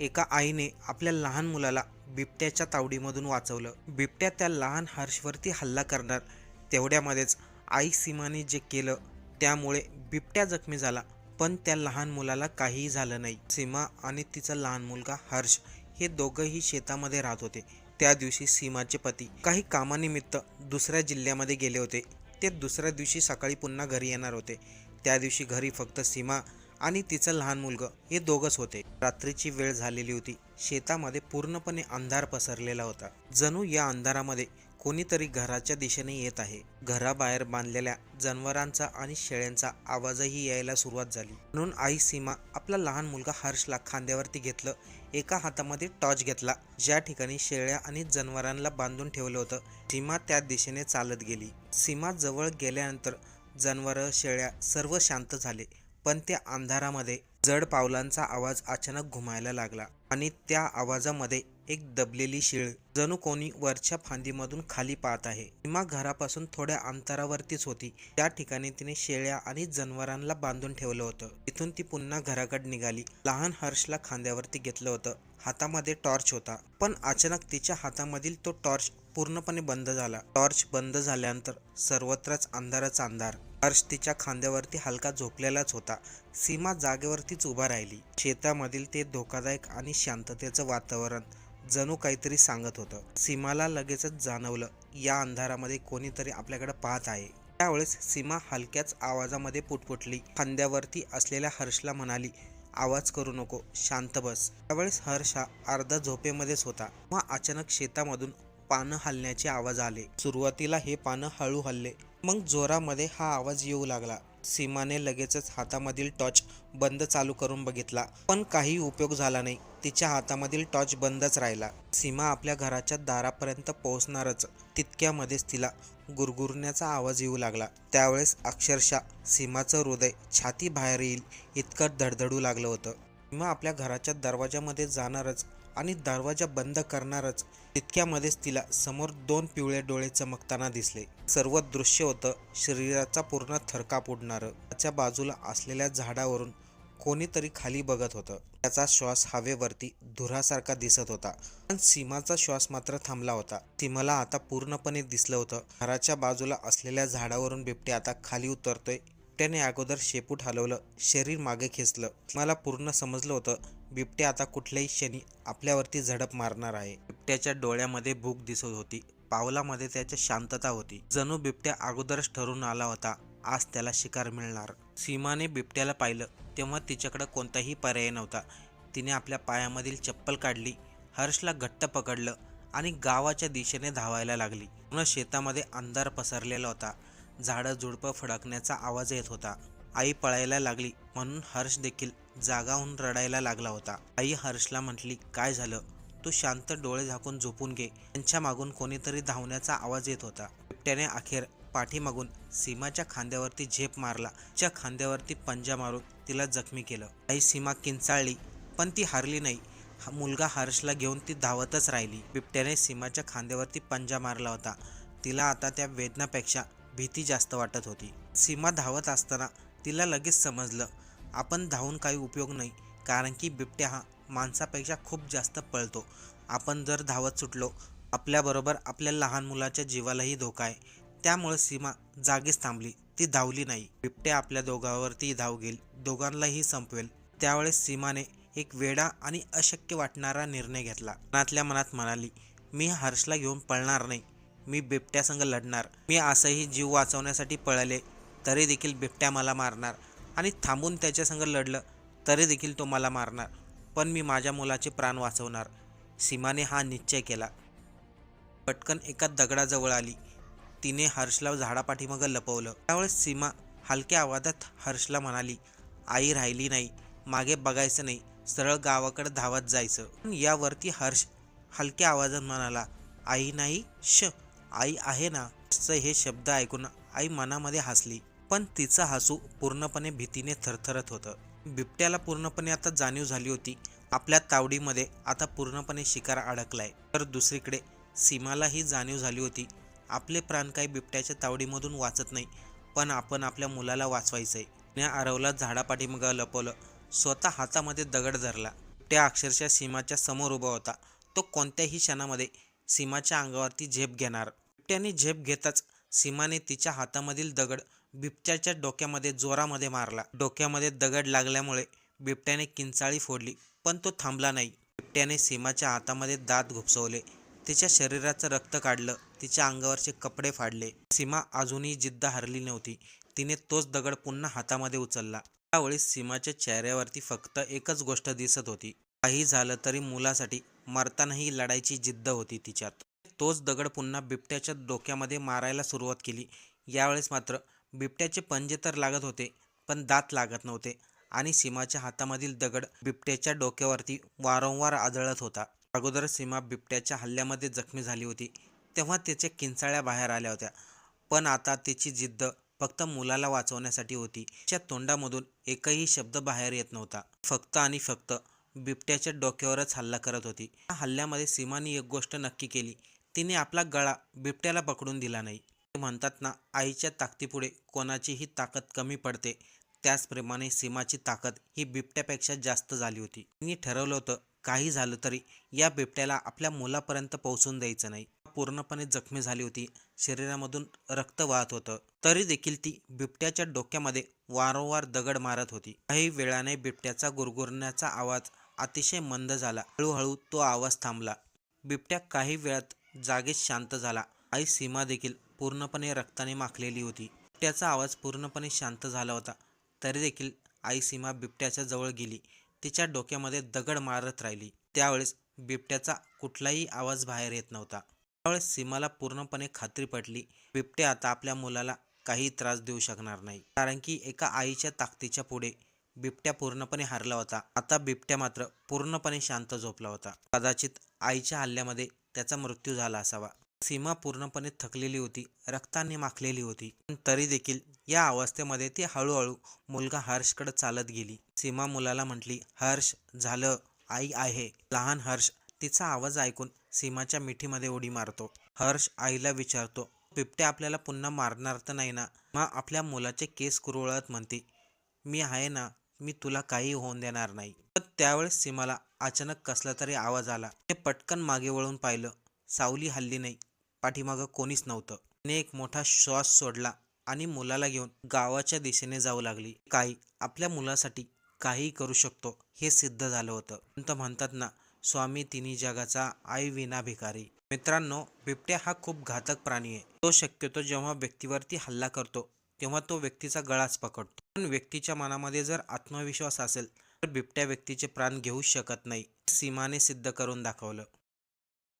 एका आईने आपल्या लहान मुलाला बिबट्याच्या तावडीमधून वाचवलं. बिबट्या त्या लहान हर्षवरती हल्ला करणार. तेवढ्यामध्येच आई सीमाने जे केलं त्यामुळे बिबट्या जखमी झाला. पण त्या लहान मुलाला काहीही झालं नाही. सीमा आणि तिचा लहान मुलगा हर्ष हे दोघंही शेतामध्ये राहत होते. त्या दिवशी सीमाचे पती काही कामानिमित्त दुसऱ्या जिल्ह्यामध्ये गेले होते. ते दुसऱ्या दिवशी सकाळी पुन्हा घरी येणार होते. त्या दिवशी घरी फक्त सीमा आणि तिचं लहान मुलगं हे दोघंच होते. रात्रीची वेळ झालेली होती. शेतामध्ये पूर्णपणे अंधार पसरलेला होता. जणू या अंधारामध्ये कोणीतरी घराच्या दिशेने येत आहे. घराबाहेर बांधलेल्या जनावरांचा आणि शेळ्यांचा आवाजही यायला सुरुवात झाली. म्हणून आई सीमा आपला लहान मुलगा हर्षला खांद्यावरती घेतलं. एका हातामध्ये टॉर्च घेतला. ज्या ठिकाणी शेळ्या आणि जनावरांना बांधून ठेवलं होतं सीमा त्या दिशेने चालत गेली. सीमा जवळ गेल्यानंतर जनावरं शेळ्या सर्व शांत झाले. पण त्या अंधारामध्ये जड पावलांचा आवाज अचानक घुमायला लागला आणि त्या आवाजामध्ये एक दबलेली शिळ जणू कोणी वरच्या फांदीमधून खाली पाहत आहे. सीमा घरापासून थोड्या अंतरावरतीच होती. त्या ठिकाणी तिने शेळ्या आणि जनावरांना बांधून ठेवलं होतं. तिथून ती पुन्हा घराकडे निघाली. लहान हर्षला खांद्यावरती घेतलं होतं. हातामध्ये टॉर्च होता. पण अचानक तिच्या हातामधील तो टॉर्च पूर्णपणे बंद झाला. टॉर्च बंद झाल्यानंतर सर्वत्रच अंधारच अंधार. हर्ष तिच्या खांद्यावरती हलका झोपलेलाच होता. सीमा जागेवरतीच उभा राहिली. शेतामधील ते धोकादायक आणि शांततेचं वातावरण जणू काहीतरी सांगत होतं. सीमाला लगेचच जाणवलं या अंधारामध्ये कोणीतरी आपल्याकडे पाहत आहे. त्यावेळेस सीमा हलक्याच आवाजामध्ये पुटपुटली. खांद्यावरती असलेल्या हर्षला म्हणाली आवाज करू नको शांत बस. त्यावेळेस हर्ष हा अर्धा झोपेमध्येच होता. मग अचानक शेतामधून पानं हलण्याचे आवाज आले. सुरुवातीला हे पानं हळू हलले. मग जोरामध्ये हा आवाज येऊ लागला. सीमाने लगेचच हातामधील टॉर्च बंद चालू करून बघितला. पण काही उपयोग झाला नाही. तिच्या हातामधील टॉर्च बंदच राहिला. सीमा आपल्या घराच्या दारापर्यंत पोहोचणारच. तितक्यामध्येच तिला गुरगुरण्याचा आवाज येऊ लागला. त्यावेळेस अक्षरशः सीमाचं हृदय छाती बाहेर येईल इतकं धडधडू लागलं होतं. मग आपल्या घराच्या दरवाजामध्ये जाणारच आणि दरवाजा बंद करणारच तितक्यामध्येच तिला समोर दोन पिवळे डोळे चमकताना दिसले. सर्व दृश्य होतं शरीराचा पूर्ण थरकाप उडणारं. त्याच्या बाजूला असलेल्या झाडावरून कोणीतरी खाली बघत होतं. त्याचा श्वास हवेवरती धुरासारखा दिसत होता पण सीमाचा श्वास मात्र थांबला होता. सीमाला आता पूर्णपणे दिसलं होतं. घराच्या बाजूला असलेल्या झाडावरून बिबटे आता खाली उतरतोय बिबट्याने अगोदर शेपूट हलवलं शरीर मागे खेचलं. मला पूर्ण समजलं होतं बिबट्या आता कुठल्याही क्षणी आपल्यावरती झडप मारणार आहे. बिबट्याच्या डोळ्यामध्ये भूक दिसत होती. पावलामध्ये त्याच्या शांतता होती. जणू बिबट्या अगोदरच ठरून आला होता आज त्याला शिकार मिळणार. सीमाने बिबट्याला पाहिलं तेव्हा तिच्याकडे कोणताही पर्याय नव्हता. तिने आपल्या पायामधील चप्पल काढली हर्षला घट्ट पकडलं आणि गावाच्या दिशेने धावायला लागली. पूर्ण शेतामध्ये अंधार पसरलेला होता. झाडं झुडपं फडकण्याचा आवाज येत होता. आई पळायला लागली म्हणून हर्ष देखील जागाहून रडायला लागला होता. आई हर्षला म्हटली काय झालं? तू शांत डोळे झाकून झोपून घे. त्यांच्या मागून कोणीतरी धावण्याचा आवाज येत होता. बिबट्याने अखेर पाठीमागून सीमाच्या खांद्यावरती झेप मारला. तिच्या खांद्यावरती पंजा मारून तिला जखमी केलं. आई सीमा किंचाळली पण ती हारली नाही. हा मुलगा हर्षला घेऊन ती धावतच राहिली. बिबट्याने सीमाच्या खांद्यावरती पंजा मारला होता. तिला आता त्या वेदनापेक्षा भीती जास्त वाटत होती. सीमा धावत असताना तिला लगेच समजलं आपण धावून काही उपयोग नाही कारण की बिबट्या हा माणसापेक्षा खूप जास्त पळतो. आपण जर धावत सुटलो आपल्याबरोबर आपल्या लहान मुलाच्या जीवालाही धोका आहे. त्यामुळे सीमा जागीच थांबली. ती धावली नाही. बिबट्या आपल्या दोघांवरती धाव घेईल दोघांनाही संपवेल. त्यावेळेस सीमाने एक वेडा आणि अशक्य वाटणारा निर्णय घेतला. मनातल्या मनात म्हणाली मी हर्षला घेऊन पळणार नाही. मी बिबट्यासंग लढणार. मी असंही जीव वाचवण्यासाठी पळले तरी देखील बिबट्या मला मारणार. आणि थांबून त्याच्यासंग लढलं तरी देखील तो मला मारणार. पण मी माझ्या मुलाचे प्राण वाचवणार. सीमाने हा निश्चय केला. पटकन एका दगडाजवळ आली. तिने हर्षला झाडापाठीमागं लपवलं. त्यावेळेस सीमा हलक्या आवाजात हर्षला म्हणाली आई राहिली नाही. मागे बघायचं नाही. सरळ गावाकडे धावत जायचं. पण यावरती हर्ष हलक्या आवाजात म्हणाला आई नाही? श. आई आहे ना हे शब्द ऐकून आई मनामध्ये हसली. पण तिचं हसू पूर्णपणे भीतीने थरथरत होतं. बिबट्याला पूर्णपणे आता जाणीव झाली होती. आपल्या तावडीमध्ये आता पूर्णपणे शिकार अडकलाय. तर दुसरीकडे सीमाला ही जाणीव झाली होती. आपले प्राण काही बिबट्याच्या तावडीमधून वाचत नाही पण आपण आपल्या मुलाला वाचवायचंय. न्या आरवला झाडापाठीमागं लपवलं. स्वतः हातामध्ये दगड धरला. त्या अक्षरशः सीमाच्या समोर उभा होता. तो कोणत्याही क्षणामध्ये सीमाच्या अंगावरती झेप घेणार. बिबट्याने झेप घेताच सीमाने तिच्या हातामधील दगड बिबट्याच्या डोक्यामध्ये जोरामध्ये मारला. डोक्यामध्ये दगड लागल्यामुळे बिबट्याने किंचाळी फोडली पण तो थांबला नाही. बिबट्याने सीमाच्या हातामध्ये दात घुपसवले. तिच्या शरीराचं रक्त काढलं. तिच्या अंगावरचे कपडे फाडले. सीमा अजूनही जिद्द हरली नव्हती. तिने तोच दगड पुन्हा हातामध्ये उचलला. त्यावेळी सीमाच्या चेहऱ्यावरती फक्त एकच गोष्ट दिसत होती. काही झालं तरी मुलासाठी मरतानाही लढायची जिद्द होती तिच्यात. तोच दगड पुन्हा बिबट्याच्या डोक्यामध्ये मारायला सुरुवात केली. यावेळेस मात्र बिबट्याचे पंजे तर लागत होते पण दात लागत नव्हते आणि सीमाच्या हातामधील दगड बिबट्याच्या डोक्यावरती वारंवार आदळत होता. अगोदर सीमा बिबट्याच्या हल्ल्यामध्ये जखमी झाली होती तेव्हा तिच्या किंचाळ्या बाहेर आल्या होत्या. पण आता तिची जिद्द फक्त मुलाला वाचवण्यासाठी होती. तिच्या तोंडामधून एकही शब्द बाहेर येत नव्हता. फक्त आणि फक्त बिबट्याच्या डोक्यावरच हल्ला करत होती. त्या हल्ल्यामध्ये सीमाने एक गोष्ट नक्की केली. तिने आपला गळा बिबट्याला पकडून दिला नाही. ते म्हणतात ना आईच्या ताकदीपुढे कोणाचीही ताकद कमी पडते. त्याचप्रमाणे सीमाची ताकद ही बिबट्यापेक्षा जास्त झाली होती. तिने ठरवलं होतं काही झालं तरी या बिबट्याला आपल्या मुलापर्यंत पोहोचून द्यायचं नाही. पूर्णपणे जखमी झाली होती. शरीरामधून रक्त वाहत होतं. तरी देखील ती बिबट्याच्या डोक्यामध्ये वारंवार दगड मारत होती. काही वेळाने बिबट्याचा गुरगुरण्याचा आवाज अतिशय मंद झाला. हळूहळू तो आवाज थांबला. बिबट्या काही वेळात जागेत शांत झाला. आई सीमा देखील पूर्णपणे रक्ताने माखलेली होती. बिबट्याचा आवाज पूर्णपणे शांत झाला होता. तरी देखील आई सीमा बिबट्याच्या जवळ गेली. तिच्या डोक्यामध्ये दगड मारत राहिली. त्यावेळेस बिबट्याचा कुठलाही आवाज बाहेर येत नव्हता. त्यावेळेस सीमाला पूर्णपणे खात्री पटली. बिबट्या आता आपल्या मुलाला काही त्रास देऊ शकणार नाही. कारण की एका आईच्या ताकदीच्या पुढे बिबट्या पूर्णपणे हारला होता. आता बिबट्या मात्र पूर्णपणे शांत झोपला होता. कदाचित आईच्या हल्ल्यामध्ये त्याचा मृत्यू झाला असावा. सीमा पूर्णपणे थकलेली होती. रक्ताने माखलेली होती. पण तरी देखील या अवस्थेमध्ये ती हळूहळू मुलगा हर्षकडे चालत गेली. सीमा मुलाला म्हटली हर्ष झालं. आई आहे. लहान हर्ष. तिचा आवाज ऐकून सीमाच्या मिठीमध्ये उडी मारतो. हर्ष आईला विचारतो बिबट्या आपल्याला पुन्हा मारणार तर नाही ना? मग आपल्या मुलाचे केस कुरवळत म्हणते. मी आहे ना मी तुला काही होऊन देणार नाही. पण त्यावेळेस सीमाला अचानक कसला तरी आवाज आला. ते पटकन मागे वळून पाहिलं. सावली हल्ली नाही. पाठीमागं कोणीच नव्हतं. तिने एक मोठा श्वास सोडला आणि मुलाला घेऊन गावाच्या दिशेने जाऊ लागली. काही आपल्या मुलासाठी काही करू शकतो. हे सिद्ध झालं होतं. तर म्हणतात ना स्वामी तिन्ही जगाचा आई विना भिकारी. मित्रांनो बिबट्या हा खूप घातक प्राणी आहे. तो शक्यतो जेव्हा व्यक्तीवरती हल्ला करतो तेव्हा तो व्यक्तीचा गळाच पकडतो. पण व्यक्तीच्या मनामध्ये जर आत्मविश्वास असेल तर बिबट्या व्यक्तीचे प्राण घेऊ शकत नाही सीमाने सिद्ध करून दाखवलं.